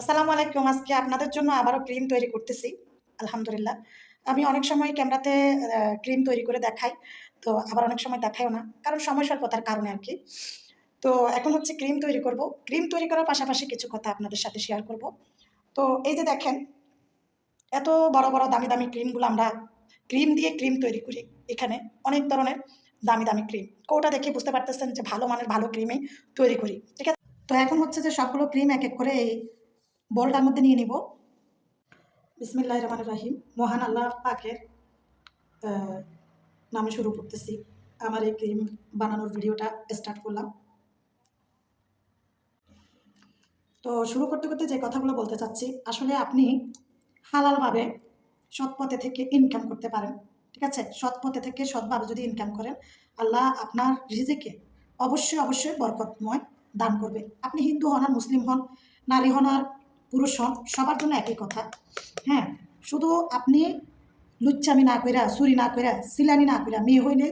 আসসালামু আলাইকুম। আজকে আপনাদের জন্য আবারও ক্রিম তৈরি করতেছি। আলহামদুলিল্লাহ। আমি অনেক সময় ক্যামেরাতে ক্রিম তৈরি করে দেখাই, তো আবার অনেক সময় দেখাইও না, কারণ সময় স্বল্পতার কারণে আর কি। তো এখন হচ্ছে ক্রিম তৈরি করব। ক্রিম তৈরি করার পাশাপাশি কিছু কথা আপনাদের সাথে শেয়ার করব। তো এই যে দেখেন, এত বড় বড় দামি দামি ক্রিমগুলো আমরা ক্রিম দিয়ে ক্রিম তৈরি করি এখানে, অনেক ধরনের দামি দামি ক্রিম। কোটা দেখে বুঝতে পারতেছেন যে ভালো মানের ভালো ক্রিমই তৈরি করি। ঠিক আছে? তো এখন হচ্ছে যে সবগুলো ক্রিম এক এক করে এই বলটার মধ্যে নিয়ে নিব। বিসমিল্লাহ রহমান রাহিম। মহান আল্লাহ পাকের নামে শুরু করতেছি। আমার এই ক্রিম বানানোর ভিডিওটা স্টার্ট করলাম। তো শুরু করতে করতে যে কথাগুলো বলতে চাচ্ছি, আসলে আপনি হালালভাবে সৎ পথে থেকে ইনকাম করতে পারেন, ঠিক আছে? সৎ পথে থেকে সৎভাবে যদি ইনকাম করেন, আল্লাহ আপনার রিজিকে অবশ্যই অবশ্যই বরকতময় দান করবে। আপনি হিন্দু হন আর মুসলিম হন, নারী হন আর পুরুষ হন সবার জন্য একই কথা। হ্যাঁ শুধু আপনি লুচ্চামি না কইরা, চুরি না কইরা, সিলানি না কইরা মেয়ে হইলে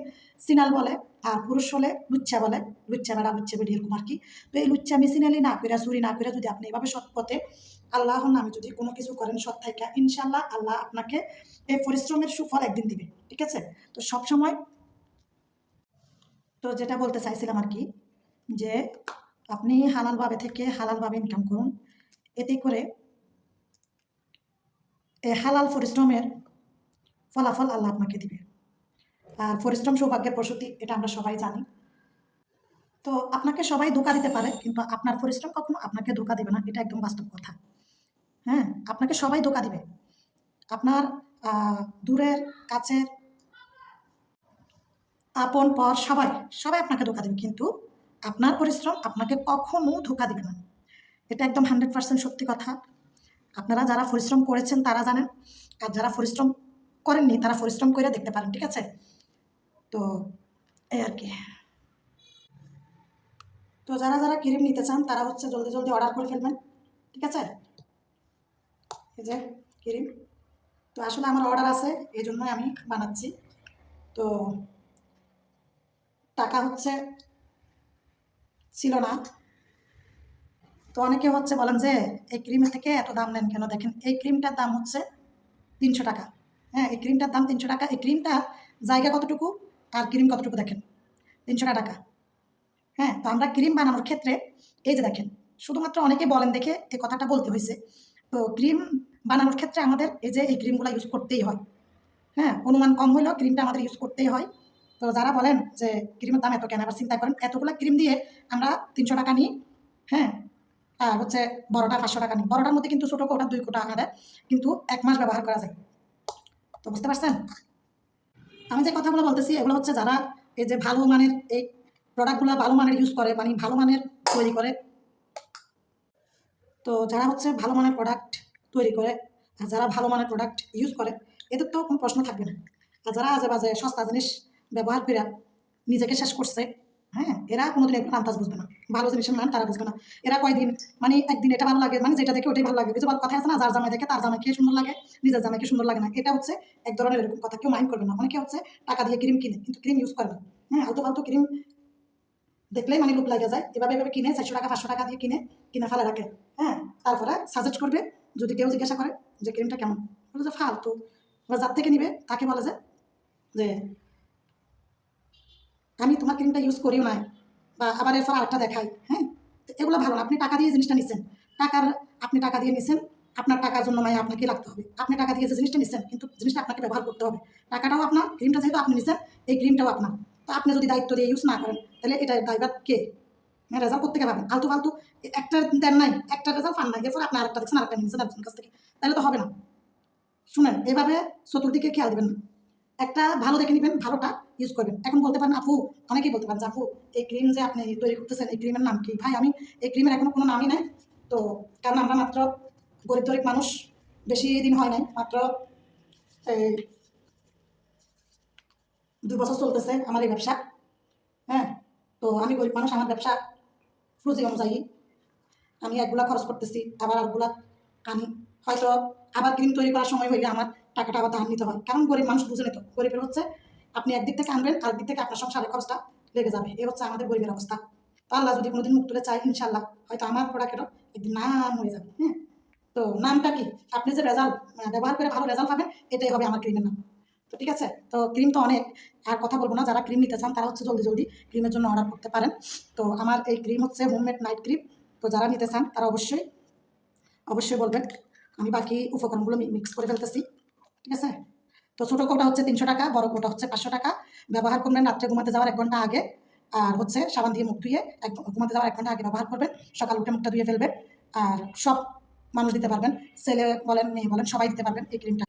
সিনাল বলে, আর পুরুষ হলে লুচ্চা বলে। লুচ্চা বেড়া লুচ্চা বেড়ি এরকম আর কি। তো এই লুচ্চামি সিনালি না কইরা, চুরি না কইরা যদি আপনি এভাবে সৎ পথে আল্লাহর নামে যদি কোনো কিছু করেন সৎ থাইকা ইনশাল্লাহ আল্লাহ আপনাকে এই পরিশ্রমের সুফল একদিন দিবে, ঠিক আছে? তো সবসময় তো যেটা বলতে চাইছিলাম আর কি, যে আপনি হালালভাবে থেকে হালালভাবে ইনকাম করুন। এতে করে হালাল পরিশ্রমের ফলাফল আল্লাহ আপনাকে দিবে। আর পরিশ্রম সৌভাগ্যের প্রসূতি, এটা আমরা সবাই জানি। তো আপনাকে সবাই ধোকা দিতে পারে, কিন্তু আপনার পরিশ্রম কখনো আপনাকে ধোকা দেবে না, এটা একদম বাস্তব কথা। হ্যাঁ আপনাকে সবাই ধোকা দিবে। আপনার দূরের, কাছের, আপন, পর, সবাই সবাই আপনাকে ধোকা দেবে, কিন্তু আপনার পরিশ্রম আপনাকে কখনো ধোকা দেবে না। এটা একদম হান্ড্রেড পার্সেন্ট সত্যি কথা। আপনারা যারা পরিশ্রম করেছেন তারা জানেন, আর যারা পরিশ্রম করেননি তারা পরিশ্রম করে দেখতে পারেন, ঠিক আছে? তো, এই আর কি। তো যারা যারা ক্রিম নিতে চান, তারা হচ্ছে জলদি জলদি অর্ডার করে ফেলবেন, ঠিক আছে? এই যে ক্রিম। তো আসলে আমার অর্ডার আছে, এই জন্যই আমি বানাচ্ছি। তো টাকা হচ্ছে ছিল না। তো অনেকে হচ্ছে বলেন যে, এই ক্রিমের থেকে এত দাম নেন কেন? দেখেন, এই ক্রিমটার দাম হচ্ছে তিনশো টাকা। হ্যাঁ এই ক্রিমটার দাম তিনশো টাকা। এই ক্রিমটা জায়গা কতটুকু আর ক্রিম কতটুকু দেখেন? তিনশো টাকা। হ্যাঁ তো আমরা ক্রিম বানানোর ক্ষেত্রে এই যে দেখেন, শুধুমাত্র অনেকে বলেন দেখে এই কথাটা বলতে হয়েছে। তো ক্রিম বানানোর ক্ষেত্রে আমাদের এই যে এই ক্রিমগুলো ইউজ করতেই হয়। হ্যাঁ অনুমান কম হলেও ক্রিমটা আমাদের ইউজ করতেই হয়। তো যারা বলেন যে ক্রিমের দাম এত কেন? আবার চিন্তা করেন, এতগুলো ক্রিম দিয়ে আমরা তিনশো টাকা নিই। হ্যাঁ হচ্ছে বড়টা পাঁচশো টাকা নিই। বড়টার মধ্যে কিন্তু ছোটো কোটা, দুই কোটা আনা দেয়, কিন্তু এক মাস ব্যবহার করা যায়। তো বুঝতে পারছেন? আমি যে কথাগুলো বলতেছি, এগুলো হচ্ছে যারা এই যে ভালো মানের এই প্রোডাক্টগুলো ভালো মানের ইউজ করে মানে ভালো মানের তৈরি করে, তো যারা হচ্ছে ভালো মানের প্রোডাক্ট তৈরি করে, আর যারা ভালো মানের প্রোডাক্ট ইউজ করে, এদের তো কোনো প্রশ্ন থাকবে না। আর যারা আজে বাজে সস্তা জিনিস ব্যবহার করে নিজেকে শেষ করছে হ্যাঁ এরা কোনোদিন একটু আন্দাজ বুঝবে না। ভালো জিনিসের মান তারা বুঝবে না। এরা কয়দিন মানে একদিন এটা ভালো লাগে মানে যেটা দেখে ওটাই ভালো লাগে। কিছু কথা আছে না, যার জামাই দেখে তার জামাইকে সুন্দর লাগে, নিজের জামাইকে সুন্দর লাগে না, এটা হচ্ছে এক ধরনের এরকম কথা, কেউ মাইন্ড করবে না। অনেকে হচ্ছে টাকা দিয়ে ক্রিম কিনে, কিন্তু ক্রিম ইউজ করে না। হ্যাঁ আলতু ফালতু ক্রিম দেখলেই মানে লোক লাগে যায়। এভাবে এভাবে কিনে, চারশো টাকা, পাঁচশো টাকা দিয়ে কিনে কিনে ফেলে রাখে। হ্যাঁ তারপরে সাজেস্ট করবে, যদি কেউ জিজ্ঞাসা করে যে ক্রিমটা কেমন, বলে যে ফালতু। যার থেকে নিবে, তাকে বলে যে যে আমি তোমার ক্রিমটা ইউজ করিও না বা আবার এরপর আরেকটা দেখাই হ্যাঁ? তো এগুলো ভালো আপনি টাকা দিয়ে জিনিসটা নিচ্ছেন টাকার, আপনি টাকা দিয়ে নিচ্ছেন আপনার টাকার জন্য মানে আপনাকে লাগতে হবে। আপনি টাকা দিয়ে যে জিনিসটা নিচ্ছেন কিন্তু জিনিসটা আপনাকে ব্যবহার করতে হবে। টাকাটাও আপনার, ক্রিমটা যেহেতু আপনি নিচ্ছেন এই ক্রিমটাও আপনার। তো আপনি যদি দায়িত্ব দিয়ে ইউজ না করেন, তাহলে এটা দায়বার কে? হ্যাঁ রেজাল্ট করতে পাবেন আলতু ফালতু একটা দেন নাই, একটা রেজাল্ট পান নাই, এরপর আপনি আরেকটা দেখছেন, আরেকটা নিচ্ছেন একজনের কাছ থেকে। তাহলে তো হবে না। শুনেন, এভাবে চতুর্দিকে খেয়াল দিবেন না। একটা ভালো দেখে নেবেন, ভালোটা ইউজ করবেন। এখন বলতে পারেন, আপু, অনেকেই বলতে পারেন যে, আপু, এই ক্রিম যে আপনি তৈরি করতেছেন, এই ক্রিমের নাম কি? ভাই, আমি এই ক্রিমের এখনও কোনো নামই নাই। তো, কারণ আমরা মাত্র গরিব গরিব মানুষ, বেশি দিন হয় নাই, মাত্র এই দুই বছর চলতেছে আমার এই ব্যবসা। হ্যাঁ তো আমি গরিব মানুষ, আমার ব্যবসা রুজি অনুযায়ী আমি একগুলা খরচ করতেছি, আবার আরগুলা আনি হয়তো আবার ক্রিম তৈরি করার সময় হইলে আমার টাকাটা আবার ধার নিতে হয়। কারণ গরিব মানুষ বুঝে নিত গরিবের হচ্ছে আপনি একদিক থেকে আনবেন আর দিক থেকে আপনার সংসারের খরচটা লেগে যাবে। এ হচ্ছে আমাদের গরিবের অবস্থা। তো আল্লাহ যদি কোনোদিন মুখ তুলে চাই ইনশাল্লাহ হয়তো আমার প্রোডাক্টেরও একদিন নাম হয়ে যাবে হ্যাঁ? তো নামটা কি? আপনি যে রেজাল্ট ব্যবহার করে ভালো রেজাল্ট পাবেন, এটাই হবে আমার ক্রিমের নাম। তো ঠিক আছে? তো ক্রিম তো অনেক, আর কথা বলব না। যারা ক্রিম নিতে চান, তারা হচ্ছে জলদি জলদি ক্রিমের জন্য অর্ডার করতে পারেন। তো আমার এই ক্রিম হচ্ছে হোমমেড নাইট ক্রিম তো যারা নিতে চান, তারা অবশ্যই অবশ্যই বলবেন। আমি বাকি উপকরণগুলো মিক্স করে ফেলতেছি। ঠিক আছে? তো ছোটো কোটা হচ্ছে তিনশো টাকা, বড় কোটা হচ্ছে পাঁচশো টাকা। ব্যবহার করবেন রাত্রে ঘুমাতে যাওয়ার এক ঘণ্টা আগে। আর হচ্ছে সাবান দিয়ে মুখ ধুয়ে এক ঘুমাতে যাওয়ার এক ঘণ্টা আগে ব্যবহার করবেন। সকাল উঠে মুখটা ধুয়ে ফেলবেন। আর সব মানুষ দিতে পারবেন। ছেলে বলেন, মেয়ে বলেন, সবাই দিতে পারবেন এই ক্রিমটা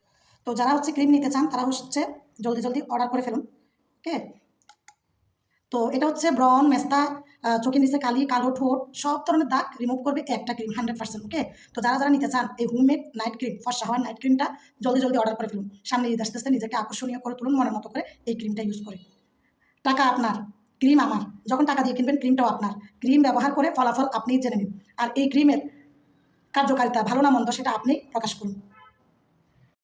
তো যারা হচ্ছে ক্রিম নিতে চান, তারা হচ্ছে জলদি জলদি অর্ডার করে ফেলুন। ওকে তো এটা হচ্ছে ব্রন মেস্তা চোখের নিচে কালি, কালো ঠোঁট, সব ধরনের দাগ রিমুভ করবে একটা ক্রিম হান্ড্রেড পার্সেন্ট ওকে তো যারা যারা নিতে চান এই হোমমেড নাইট ক্রিম ফর্সা হওয়ার নাইট ক্রিমটা জলদি জলদি অর্ডার করে ফেলুন। সামনে ঈদ আসতে নিজেকে আকর্ষণীয় করে তুলুন, মনের মতো করে এই ক্রিমটা ইউজ করে। টাকা আপনার ক্রিম আমার। যখন টাকা দিয়ে কিনবেন ক্রিমটাও আপনার। ক্রিম ব্যবহার করে ফলাফল আপনিই জেনে নিন। আর এই ক্রিমের কার্যকারিতা ভালো না মন্দ, সেটা আপনি প্রকাশ করুন।